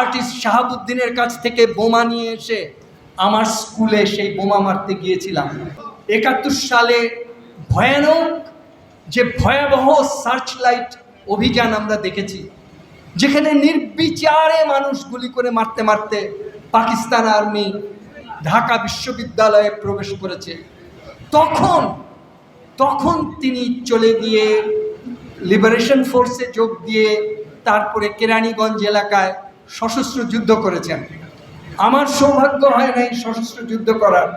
Artist শাহাবুদ্দিনের কাছ থেকে বোমা নিয়ে এসে আমার স্কুলে সেই বোমা মারতে গিয়েছিলাম। একাত্তর সালে ভয়ানক যে ভয়াবহ সার্চ লাইট অভিযান আমরা দেখেছি, যেখানে নির্বিচারে মানুষ গুলি করে মারতে মারতে পাকিস্তান আর্মি ঢাকা বিশ্ববিদ্যালয়ে প্রবেশ করেছে। তখন তখন তিনি চলে গিয়ে লিবারেশন ফোর্সে যোগ দিয়ে তারপরে কেরানীগঞ্জ এলাকায় সশস্ত্র যুদ্ধ করেছেন। আমার সৌভাগ্য হয় নাই সশস্ত্র যুদ্ধ করার।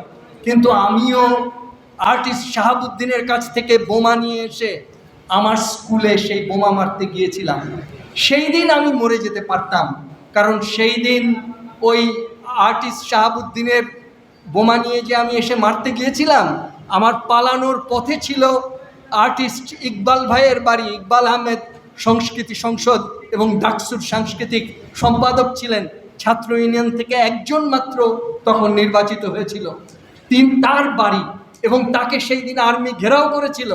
কিন্তু আমিও আর্টিস্ট শাহাবুদ্দিনের কাছ থেকে বোমা নিয়ে এসে আমার স্কুলে সেই বোমা মারতে গিয়েছিলাম। সেই দিন আমি মরে যেতে পারতাম। কারণ সেই দিন ওই আর্টিস্ট শাহাবুদ্দিনের বোমা নিয়ে যে আমি এসে মারতে গিয়েছিলাম, আমার পালানোর পথে ছিল আর্টিস্ট ইকবাল ভাইয়ের বাড়ি, ইকবাল আহমেদ সংস্কৃতি সংসদ এবং ডাকসুর সাংস্কৃতিক সম্পাদক ছিলেন ছাত্র ইউনিয়ন থেকে একজন মাত্র তখন নির্বাচিত হয়েছিল। তিন তার বাড়ি এবং তাকে সেই দিন আর্মি ঘেরাও করেছিল।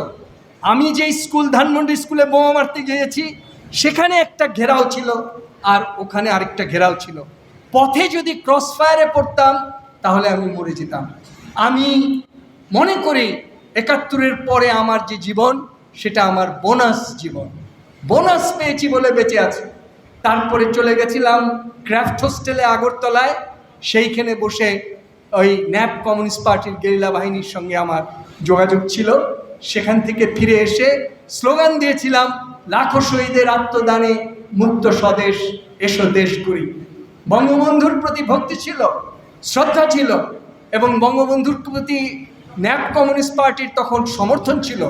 আমি যেই স্কুল, ধানমন্ডি স্কুলে বোমা মারতে গিয়েছি, সেখানে একটা ঘেরাও ছিল আর ওখানে আরেকটা ঘেরাও ছিল। পথে যদি ক্রস ফায়ারে পড়তাম, তাহলে আমি মরে যেতাম। আমি মনে করি একাত্তরের পরে আমার যে জীবন, সেটা আমার বোনাস জীবন। বোনাস পেয়েছি বলে বেঁচে আছি। তারপরে চলে গেছিলাম ক্রাফট হোস্টেলে আগরতলায়। সেইখানে বসে ওই ন্যাপ কমিউনিস্ট পার্টির গেরিলা বাহিনীর সঙ্গে আমার যোগাযোগ ছিল। সেখান থেকে ফিরে এসে স্লোগান দিয়েছিলাম, লাখো শহীদের আত্মদানে মুক্ত স্বদেশ, এসো দেশ করি বঙ্গবন্ধুর প্রতি ভক্তি ছিল, শ্রদ্ধা ছিল এবং বঙ্গবন্ধুর প্রতি ন্যাপ কমিউনিস্ট পার্টির তখন সমর্থন ছিল।